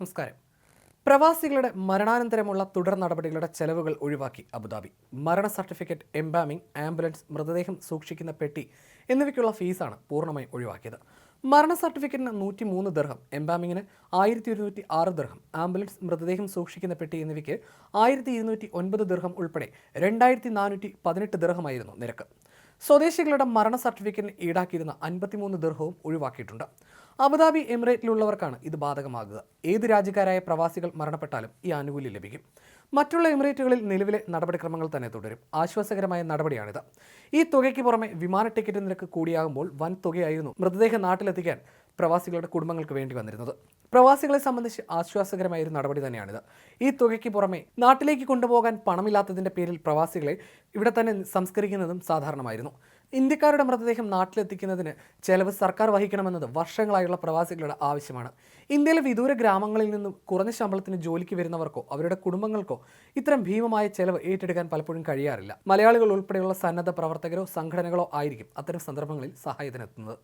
നമസ്കാരം. പ്രവാസികളുടെ മരണാനന്തരമുള്ള തുടർ നടപടികളുടെ ചെലവുകൾ ഒഴിവാക്കി അബുദാബി. മരണ സർട്ടിഫിക്കറ്റ് എംബാമിംഗ് ആംബുലൻസ് മൃതദേഹം സൂക്ഷിക്കുന്ന പെട്ടി എന്നിവയ്ക്കുള്ള ഫീസാണ് പൂർണമായും ഒഴിവാക്കിയത്. മരണ സർട്ടിഫിക്കറ്റിന് നൂറ്റി മൂന്ന് ദർഹം എംബാമിങ്ങിന് ആയിരത്തി ഒരുന്നൂറ്റി ആറ് ദർഹം ആംബുലൻസ് മൃതദേഹം സൂക്ഷിക്കുന്ന പെട്ടി എന്നിവയ്ക്ക് ആയിരത്തി ഇരുന്നൂറ്റി ഒൻപത് ദർഹം ഉൾപ്പെടെ രണ്ടായിരത്തി നാനൂറ്റി പതിനെട്ട് ദർഹമായിരുന്നു നിരക്ക്. സ്വദേശികളുടെ മരണ സർട്ടിഫിക്കറ്റിന് ഈടാക്കിയിരുന്ന അൻപത്തിമൂന്ന് ദീർഘവും ഒഴിവാക്കിയിട്ടുണ്ട്. അബുദാബി എമിറേറ്റിലുള്ളവർക്കാണ് ഇത് ബാധകമാകുക. ഏത് രാജ്യക്കാരായ പ്രവാസികൾ മരണപ്പെട്ടാലും ഈ ആനുകൂല്യം ലഭിക്കും. മറ്റുള്ള എമിറേറ്റുകളിൽ നിലവിലെ നടപടിക്രമങ്ങൾ തന്നെ തുടരും. ആശ്വാസകരമായ നടപടിയാണിത്. ഈ തുകയ്ക്ക് പുറമെ വിമാന ടിക്കറ്റ് നിരക്ക് കൂടിയാകുമ്പോൾ വൻ തുകയായിരുന്നു മൃതദേഹം നാട്ടിലെത്തിക്കാൻ പ്രവാസികളുടെ കുടുംബങ്ങൾക്ക് വേണ്ടി വന്നിരുന്നത്. പ്രവാസികളെ സംബന്ധിച്ച് ആശ്വാസകരമായ ഒരു നടപടി തന്നെയാണിത്. ഈ തുകയ്ക്ക് പുറമെ നാട്ടിലേക്ക് കൊണ്ടുപോകാൻ പണമില്ലാത്തതിന്റെ പേരിൽ പ്രവാസികളെ ഇവിടെ തന്നെ സംസ്കരിക്കുന്നതും സാധാരണമായിരുന്നു. ഇന്ത്യക്കാരുടെ മൃതദേഹം നാട്ടിലെത്തിക്കുന്നതിന് ചെലവ് സർക്കാർ വഹിക്കണമെന്നത് വർഷങ്ങളായുള്ള പ്രവാസികളുടെ ആവശ്യമാണ്. ഇന്ത്യയിലെ വിദൂര ഗ്രാമങ്ങളിൽ നിന്നും കുറഞ്ഞ ശമ്പളത്തിന് ജോലിക്ക് വരുന്നവർക്കോ അവരുടെ കുടുംബങ്ങൾക്കോ ഇത്തരം ഭീമമായ ചെലവ് ഏറ്റെടുക്കാൻ പലപ്പോഴും കഴിയാറില്ല. മലയാളികൾ ഉൾപ്പെടെയുള്ള സന്നദ്ധ പ്രവർത്തകരോ സംഘടനകളോ ആയിരിക്കും അത്തരം സന്ദർഭങ്ങളിൽ സഹായത്തിനെത്തുന്നത്.